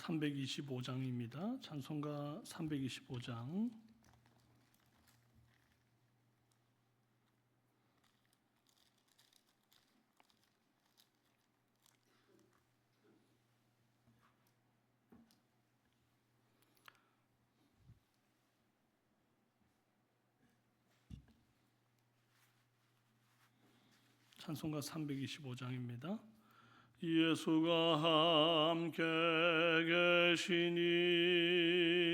325장입니다. 찬송가 325장. 찬송가 325장입니다. 예수가 함께 계시니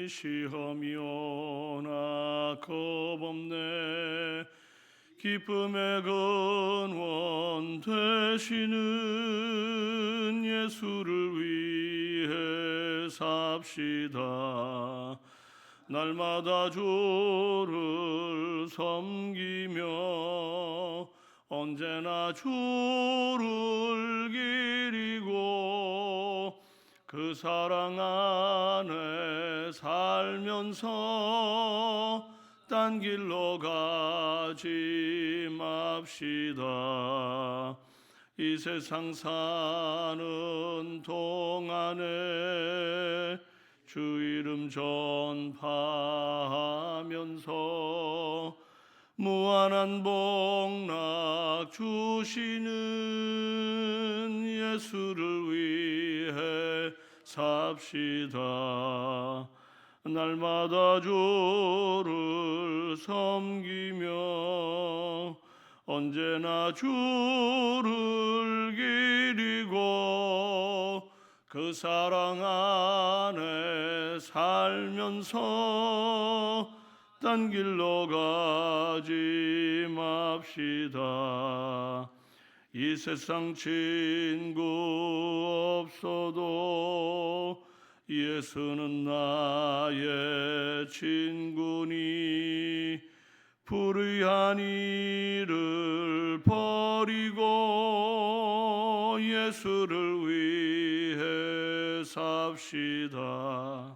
시험이 오나 겁없네. 기쁨의 근원 되시는 예수를 위해 삽시다. 날마다 주를 섬기며 언제나 주를 기리고 그 사랑 안에 살면서 딴 길로 가지 맙시다. 이 세상 사는 동안에 주 이름 전파하면서 무한한 복락 주시는 예수를 위해 삽시다. 날마다 주를 섬기며 언제나 주를 기리고 그 사랑 안에 살면서 딴 길로 가지 맙시다. 이 세상 친구 없어도 예수는 나의 친구니 불의한 일을 버리고 예수를 위해 삽시다.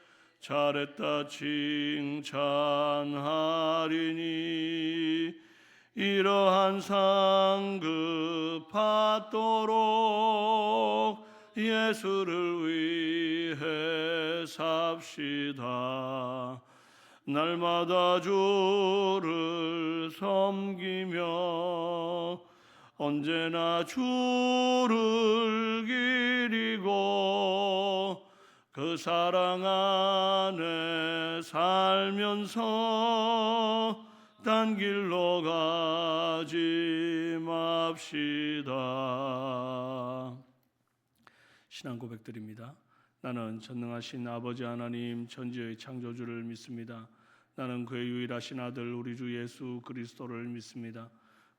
잘했다 칭찬하리니 이러한 상급 받도록 예수를 위해 삽시다. 날마다 주를 섬기며 언제나 주를 기리고 그 사랑 안에 살면서 딴 길로 가지 맙시다. 신앙 고백드립니다. 나는 전능하신 아버지 하나님 전지의 창조주를 믿습니다. 나는 그의 유일하신 아들 우리 주 예수 그리스도를 믿습니다.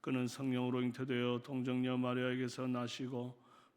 그는 성령으로 잉태되어 동정녀 마리아에게서 나시고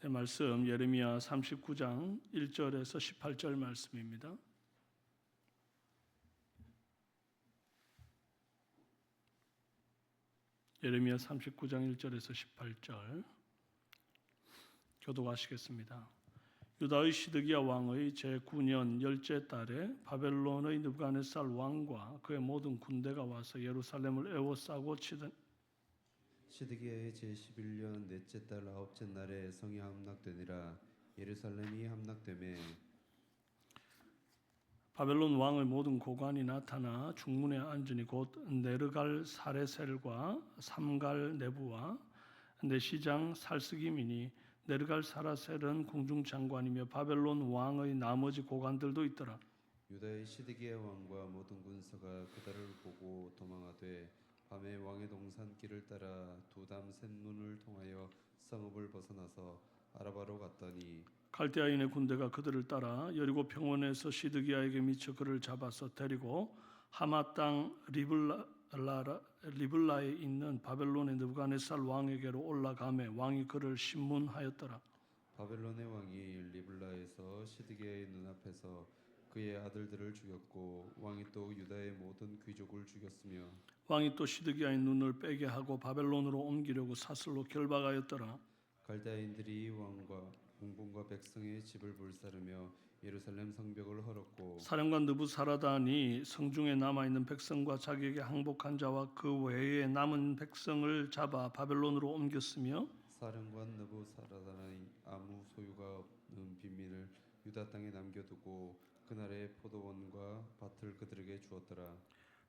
네, 말씀 예레미야 39장 1절에서 18절 말씀입니다. 예레미야 39장 1절에서 18절 교독하시겠습니다. 유다의 시드기야 왕의 제9년 열째 달에 바벨론의 느부갓네살 왕과 그의 모든 군대가 와서 예루살렘을 에워싸고 치던 시드기야의 제11년 넷째 달 아홉째 날에 성이 함락되니라 예루살렘이 함락되매 바벨론 왕의 모든 고관이 나타나 중문에 앉으니 곧 네르갈 사레셀과 삼갈 네부와 네시장 살스기민이 네르갈 사라셀은 궁중 장관이며 바벨론 왕의 나머지 고관들도 있더라. 유다의 시드기야 왕과 모든 군사가 그달을 보고 도망하되 밤에 왕의 동산길을 따라 두담 샘눈을 통하여 성읍을 벗어나서 아라바로 갔더니 갈대아인의 군대가 그들을 따라 여리고 평원에서 시드기야에게 미쳐 그를 잡아서 데리고 하마 땅 리블라 리블라에 있는 바벨론의 느부갓네살 왕에게로 올라가매 왕이 그를 신문하였더라. 바벨론의 왕이 리블라에서 시드기야의 눈앞에서 그의 아들들을 죽였고 왕이 또 유다의 모든 귀족을 죽였으며 왕이 또 시드기야의 눈을 빼게 하고 바벨론으로 옮기려고 사슬로 결박하였더라. 갈대아인들이 왕과 공군과 백성의 집을 불사르며 예루살렘 성벽을 헐었고 사령관 느부사라단이 성중에 남아 있는 백성과 자기에게 항복한 자와 그 외에 남은 백성을 잡아 바벨론으로 옮겼으며 사령관 느부사라단의 아무 소유가 없는 빈민을 유다 땅에 남겨두고 그날의 포도원과 밭을 그들에게 주었더라.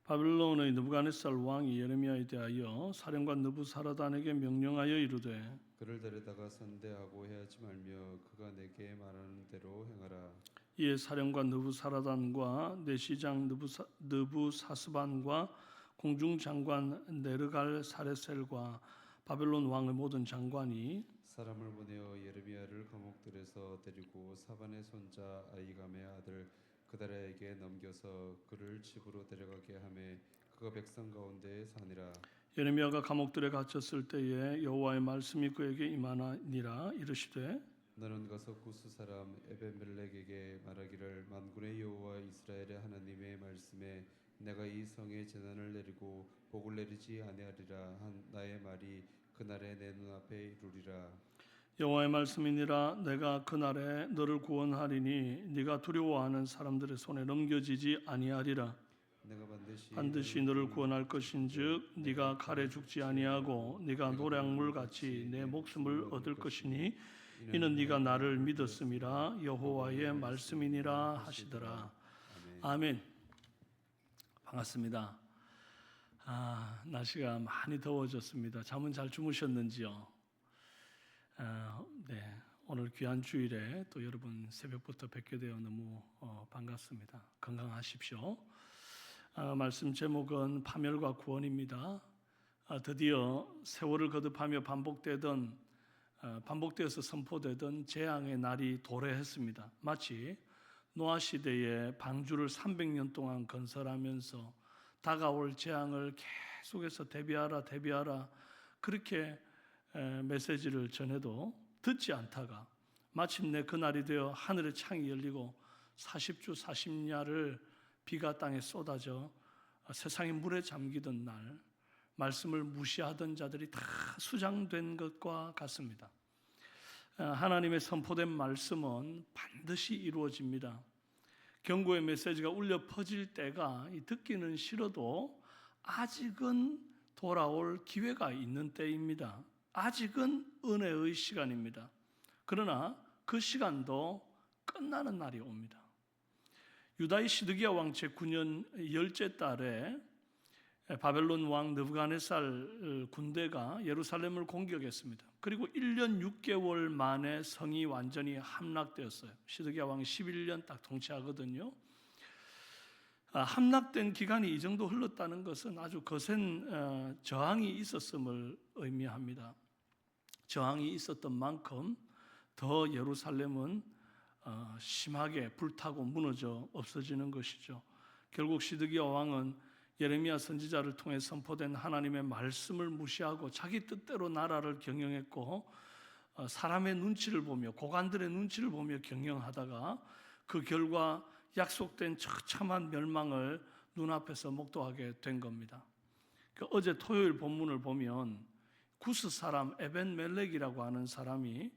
바벨론의 느부갓네살 왕이 예레미야에 대하여 사령관 느부사라단에게 명령하여 이르되 그를 데려다가 선대하고 해하지 말며 그가 내게 말하는 대로 행하라. 이에 사령관 느부사라단과 내시장 느부사, 느부사스반과 공중장관 네르갈 사레셀과 바벨론 왕의 모든 장관이 사람을 보내어 예레미야를 감옥들에서 데리고 사반의 손자 아이감의 아들 그다라에게 넘겨서 그를 집으로 데려가게 하매 그가 백성 가운데 사니라. 예레미야가 감옥들에 갇혔을 때에 여호와의 말씀이 그에게 임하니라 이르시되 너는 가서 구스 사람 에벤멜렉에게 말하기를 만군의 여호와 이스라엘의 하나님의 말씀에 내가 이 성에 재난을 내리고 복을 내리지 아니하리라 한 나의 말이 그날에 내 눈앞에 이루리라. 여호와의 말씀이니라. 내가 그날에 너를 구원하리니 네가 두려워하는 사람들의 손에 넘겨지지 아니하리라. 내가 반드시 반드시 너를 구원할 것인즉 네가 칼에 죽지 아니하고 네가 노량물 같이 내 목숨을 얻을 것이니 이는 네가 나를 믿었음이라 여호와의 말씀이니라 하시더라. 아멘. 반갑습니다 아 날씨가 많이 더워졌습니다. 잠은 잘 주무셨는지요? 아, 네. 오늘 귀한 주일에 또 여러분 새벽부터 뵙게 되어 너무 어, 반갑습니다. 건강하십시오. 아, 말씀 제목은 파멸과 구원입니다. 아, 드디어 세월을 거듭하며 반복되던 아, 반복되어서 선포되던 재앙의 날이 도래했습니다. 마치 노아 시대에 방주를 300년 동안 건설하면서 다가올 재앙을 계속해서 대비하라 대비하라 그렇게 에, 메시지를 전해도 듣지 않다가 마침내 그날이 되어 하늘의 창이 열리고 40주 40야를 비가 땅에 쏟아져 세상이 물에 잠기던 날 말씀을 무시하던 자들이 다 수장된 것과 같습니다. 아, 하나님의 선포된 말씀은 반드시 이루어집니다. 경고의 메시지가 울려 퍼질 때가 이 듣기는 싫어도 아직은 돌아올 기회가 있는 때입니다. 아직은 은혜의 시간입니다. 그러나 그 시간도 끝나는 날이 옵니다. 유다의 시드기야 왕 제 9년 열째 달에 바벨론 왕 느부갓네살 군대가 예루살렘을 공격했습니다. 그리고 1년 6개월 만에 성이 완전히 함락되었어요. 시드기야 왕이 11년 딱 통치하거든요. 아, 함락된 기간이 이 정도 흘렀다는 것은 아주 거센 어, 저항이 있었음을 의미합니다. 저항이 있었던 만큼 더 예루살렘은 어, 심하게 불타고 무너져 없어지는 것이죠. 결국 시드기야 왕은 예레미야 선지자를 통해 선포된 하나님의 말씀을 무시하고 자기 뜻대로 나라를 경영했고 어, 사람의 눈치를 보며 고관들의 눈치를 보며 경영하다가 그 결과 약속된 처참한 멸망을 눈앞에서 목도하게 된 겁니다. 그 어제 토요일 본문을 보면 구스 사람 에벤 멜렉이라고 하는 사람이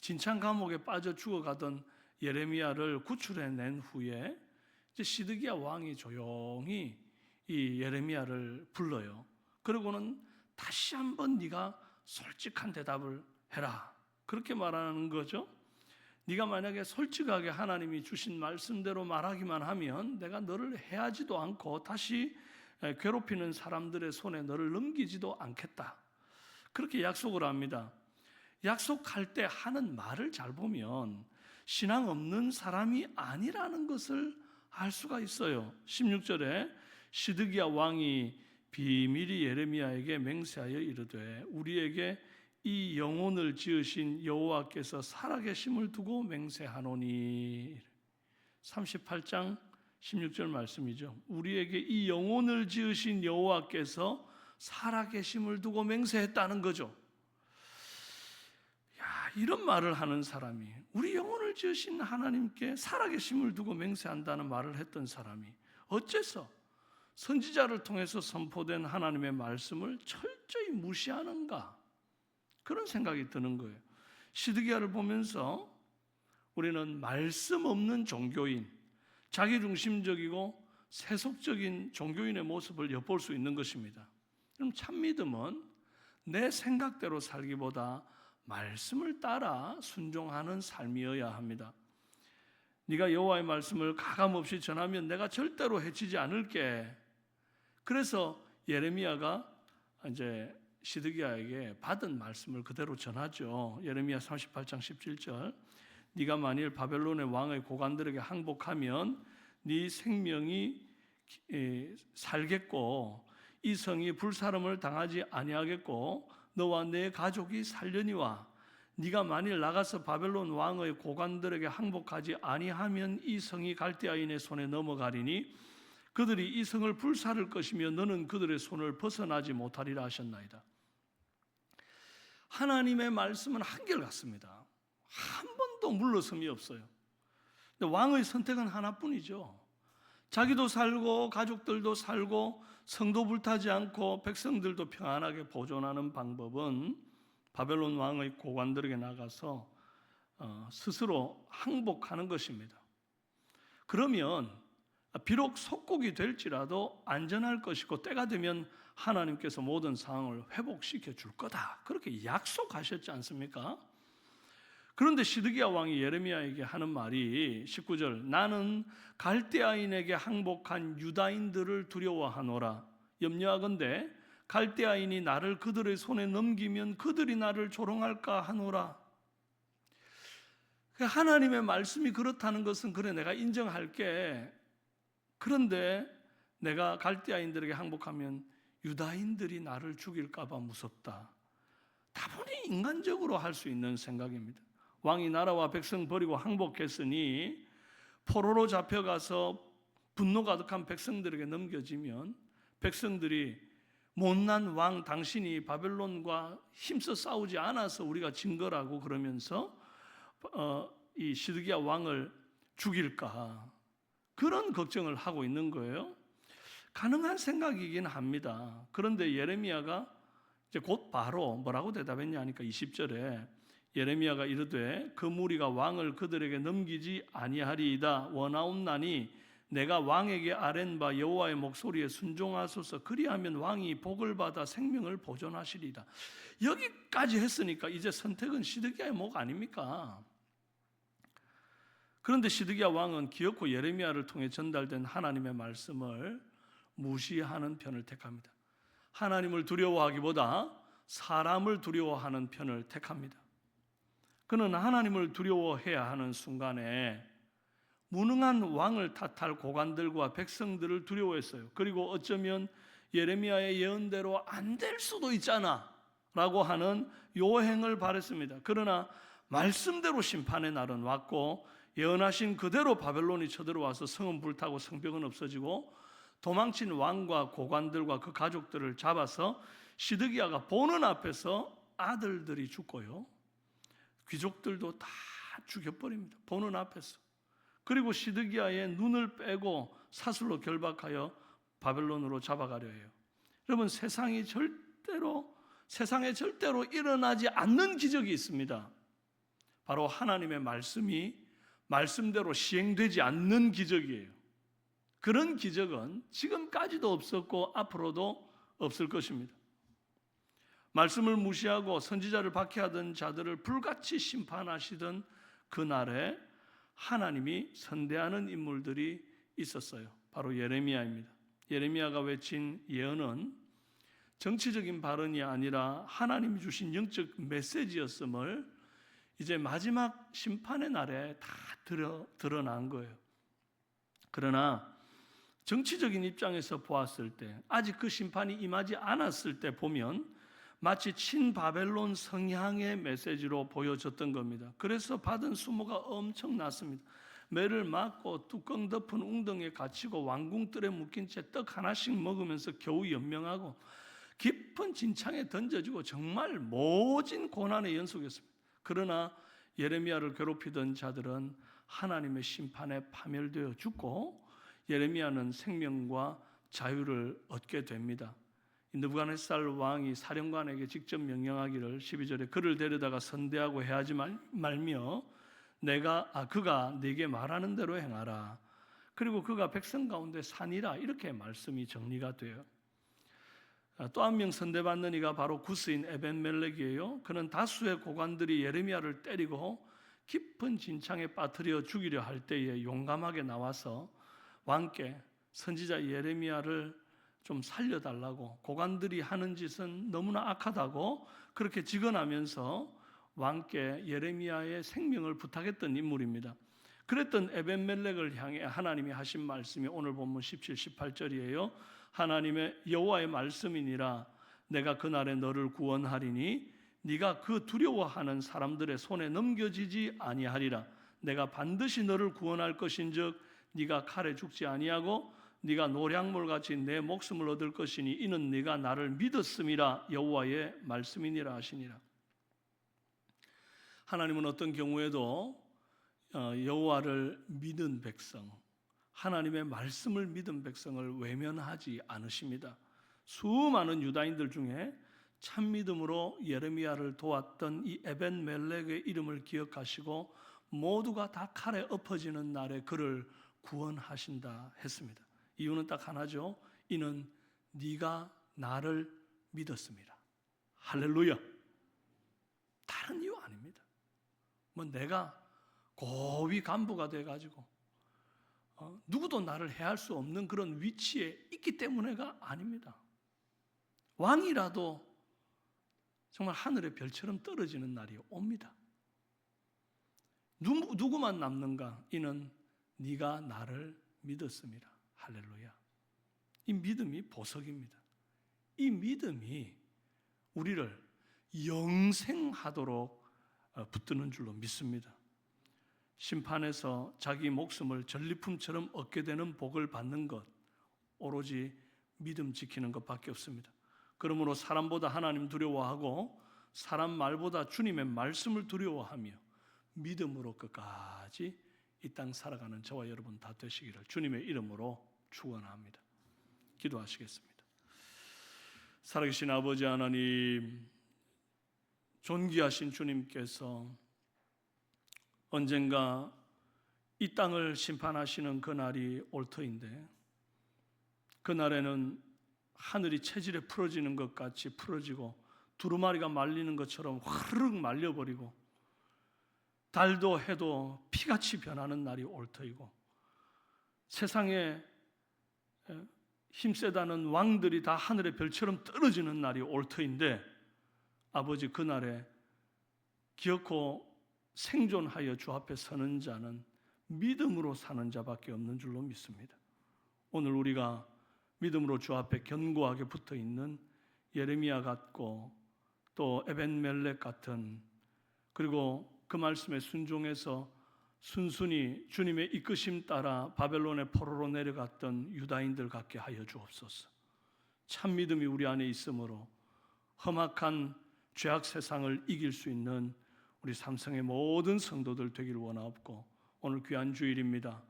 진창 감옥에 빠져 죽어가던 예레미야를 구출해낸 후에 이제 시드기야 왕이 조용히 이 예레미야를 불러요. 그러고는 다시 한번 네가 솔직한 대답을 해라. 그렇게 말하는 거죠. 네가 만약에 솔직하게 하나님이 주신 말씀대로 말하기만 하면 내가 너를 해하지도 않고 다시 괴롭히는 사람들의 손에 너를 넘기지도 않겠다. 그렇게 약속을 합니다. 약속할 때 하는 말을 잘 보면 신앙 없는 사람이 아니라는 것을 알 수가 있어요. 16절에 시드기야 왕이 비밀이 예레미야에게 맹세하여 이르되 우리에게 이 영혼을 지으신 여호와께서 살아계심을 두고 맹세하노니 38장 16절 말씀이죠. 우리에게 이 영혼을 지으신 여호와께서 살아계심을 두고 맹세했다는 거죠. 야, 이런 말을 하는 사람이 우리 영혼을 지으신 하나님께 살아계심을 두고 맹세한다는 말을 했던 사람이 어째서 선지자를 통해서 선포된 하나님의 말씀을 철저히 무시하는가? 그런 생각이 드는 거예요. 시드기야를 보면서 우리는 말씀 없는 종교인, 자기중심적이고 세속적인 종교인의 모습을 엿볼 수 있는 것입니다. 그럼 참 믿음은 내 생각대로 살기보다 말씀을 따라 순종하는 삶이어야 합니다. 네가 여호와의 말씀을 가감 없이 전하면 내가 절대로 해치지 않을게. 그래서 예레미야가 이제 시드기야에게 받은 말씀을 그대로 전하죠. 예레미야 38장 17절. 네가 만일 바벨론의 왕의 고관들에게 항복하면 네 생명이 에, 살겠고 이 성이 불사름을 당하지 아니하겠고 너와 내 가족이 살려니와 네가 만일 나가서 바벨론 왕의 고관들에게 항복하지 아니하면 이 성이 갈대아인의 손에 넘어가리니 그들이 이 성을 불사를 것이며 너는 그들의 손을 벗어나지 못하리라 하셨나이다. 하나님의 말씀은 한결같습니다. 한 번도 물러섬이 없어요. 왕의 선택은 하나뿐이죠. 자기도 살고 가족들도 살고 성도 불타지 않고 백성들도 평안하게 보존하는 방법은 바벨론 왕의 고관들에게 나가서 어, 스스로 항복하는 것입니다. 그러면 비록 속국이 될지라도 안전할 것이고 때가 되면 하나님께서 모든 상황을 회복시켜 줄 거다. 그렇게 약속하셨지 않습니까? 그런데 시드기야 왕이 예레미야에게 하는 말이 19절 나는 갈대아인에게 항복한 유다인들을 두려워하노라 염려하건대 갈대아인이 나를 그들의 손에 넘기면 그들이 나를 조롱할까 하노라 그 하나님의 말씀이 그렇다는 것은 그래 내가 인정할게 그런데 내가 갈대아인들에게 항복하면 유다인들이 나를 죽일까 봐 무섭다. 다분히 인간적으로 할 수 있는 생각입니다. 왕이 나라와 백성 버리고 항복했으니 포로로 잡혀가서 분노 가득한 백성들에게 넘겨지면 백성들이 못난 왕 당신이 바벨론과 힘써 싸우지 않아서 우리가 진 거라고 그러면서 어, 이 시드기야 왕을 죽일까 그런 걱정을 하고 있는 거예요. 가능한 생각이긴 합니다. 그런데 예레미야가 이제 곧 바로 뭐라고 대답했냐 하니까 20절에 예레미야가 이르되 그 무리가 왕을 그들에게 넘기지 아니하리이다 원하옵나니 내가 왕에게 아랜 바 여호와의 목소리에 순종하소서 그리하면 왕이 복을 받아 생명을 보존하시리다 여기까지 했으니까 이제 선택은 시드기야의 목 아닙니까? 그런데 시드기야 왕은 기어코 예레미야를 통해 전달된 하나님의 말씀을 무시하는 편을 택합니다. 하나님을 두려워하기보다 사람을 두려워하는 편을 택합니다. 그는 하나님을 두려워해야 하는 순간에 무능한 왕을 탓할 고관들과 백성들을 두려워했어요. 그리고 어쩌면 예레미야의 예언대로 안 될 수도 있잖아 라고 하는 요행을 바랬습니다. 그러나 말씀대로 심판의 날은 왔고 예언하신 그대로 바벨론이 쳐들어와서 성은 불타고 성벽은 없어지고 도망친 왕과 고관들과 그 가족들을 잡아서 시드기야가 보는 앞에서 아들들이 죽고요. 귀족들도 다 죽여버립니다. 보는 앞에서. 그리고 시드기야의 눈을 빼고 사슬로 결박하여 바벨론으로 잡아가려 해요. 여러분 세상이 절대로 세상에 절대로 일어나지 않는 기적이 있습니다. 바로 하나님의 말씀이 말씀대로 시행되지 않는 기적이에요. 그런 기적은 지금까지도 없었고 앞으로도 없을 것입니다. 말씀을 무시하고 선지자를 박해하던 자들을 불같이 심판하시던 그날에 하나님이 선대하는 인물들이 있었어요. 바로 예레미야입니다. 예레미야가 외친 예언은 정치적인 발언이 아니라 하나님이 주신 영적 메시지였음을 이제 마지막 심판의 날에 다 드러, 드러난 거예요. 그러나 정치적인 입장에서 보았을 때 아직 그 심판이 임하지 않았을 때 보면 마치 친바벨론 성향의 메시지로 보여졌던 겁니다. 그래서 받은 수모가 엄청났습니다. 매를 맞고 뚜껑 덮은 웅덩이에 갇히고 왕궁들에 묶인 채 떡 하나씩 먹으면서 겨우 연명하고 깊은 진창에 던져지고 정말 모진 고난의 연속이었습니다. 그러나 예레미야를 괴롭히던 자들은 하나님의 심판에 파멸되어 죽고 예레미야는 생명과 자유를 얻게 됩니다. 느부갓네살 왕이 사령관에게 직접 명령하기를 12절에 그를 데려다가 선대하고 해하지 말, 말며 내가 아 그가 네게 말하는 대로 행하라. 그리고 그가 백성 가운데 산이라 이렇게 말씀이 정리가 돼요. 아, 또한 명 선대받는 이가 바로 구스인 에벤멜렉이에요. 그는 다수의 고관들이 예레미야를 때리고 깊은 진창에 빠뜨려 죽이려 할 때에 용감하게 나와서 왕께 선지자 예레미야를 좀 살려달라고 고관들이 하는 짓은 너무나 악하다고 그렇게 직언하면서 왕께 예레미야의 생명을 부탁했던 인물입니다. 그랬던 에벤멜렉을 향해 하나님이 하신 말씀이 오늘 본문 17, 18절이에요. 하나님의 여호와의 말씀이니라. 내가 그날에 너를 구원하리니 네가 그 두려워하는 사람들의 손에 넘겨지지 아니하리라. 내가 반드시 너를 구원할 것인즉 네가 칼에 죽지 아니하고 네가 노량물 같이 내 목숨을 얻을 것이니 이는 네가 나를 믿었음이라. 여호와의 말씀이니라 하시니라. 하나님은 어떤 경우에도 어, 여호와를 믿은 백성, 하나님의 말씀을 믿은 백성을 외면하지 않으십니다. 수많은 유다인들 중에 참 믿음으로 예레미야를 도왔던 이 에벤 멜렉의 이름을 기억하시고 모두가 다 칼에 엎어지는 날에 그를 구원하신다 했습니다. 이유는 딱 하나죠. 이는 네가 나를 믿었습니다. 할렐루야. 다른 이유 아닙니다. 뭐 내가 고위 간부가 돼 가지고 어, 누구도 나를 해할 수 없는 그런 위치에 있기 때문에가 아닙니다. 왕이라도 정말 하늘의 별처럼 떨어지는 날이 옵니다. 누구, 누구만 남는가? 이는 네가 나를 믿었습니다. 할렐루야. 이 믿음이 보석입니다. 이 믿음이 우리를 영생하도록 어, 붙드는 줄로 믿습니다. 심판에서 자기 목숨을 전리품처럼 얻게 되는 복을 받는 것 오로지 믿음 지키는 것밖에 없습니다. 그러므로 사람보다 하나님 두려워하고 사람 말보다 주님의 말씀을 두려워하며 믿음으로 끝까지 이 땅 살아가는 저와 여러분 다 되시기를 주님의 이름으로 축원합니다. 기도하시겠습니다. 살아계신 아버지 하나님 존귀하신 주님께서 언젠가 이 땅을 심판하시는 그날이 올 터인데 그날에는 하늘이 체질에 풀어지는 것 같이 풀어지고 두루마리가 말리는 것처럼 화르륵 말려버리고 달도 해도 피같이 변하는 날이 올 터이고 세상에 힘세다는 왕들이 다 하늘의 별처럼 떨어지는 날이 올 터인데 아버지 그날에 기어코 생존하여 주 앞에 서는 자는 믿음으로 사는 자밖에 없는 줄로 믿습니다. 오늘 우리가 믿음으로 주 앞에 견고하게 붙어 있는 예레미야 같고 또 에벤멜렉 같은 그리고 그 말씀에 순종해서 순순히 주님의 이끄심 따라 바벨론의 포로로 내려갔던 유다인들 같게 하여 주옵소서. 참 믿음이 우리 안에 있으므로 험악한 죄악 세상을 이길 수 있는 우리 삼성의 모든 성도들 되기를 원하옵고 오늘 귀한 주일입니다.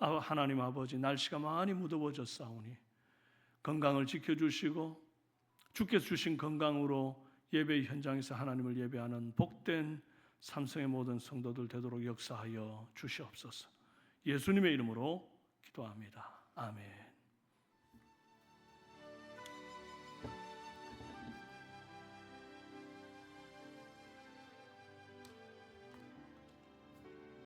아, 하나님 아버지 날씨가 많이 무더워졌사오니 건강을 지켜주시고 주께서 주신 건강으로 예배 현장에서 하나님을 예배하는 복된 삼성의 모든 성도들 되도록 역사하여 주시옵소서. 예수님의 이름으로 기도합니다. 아멘.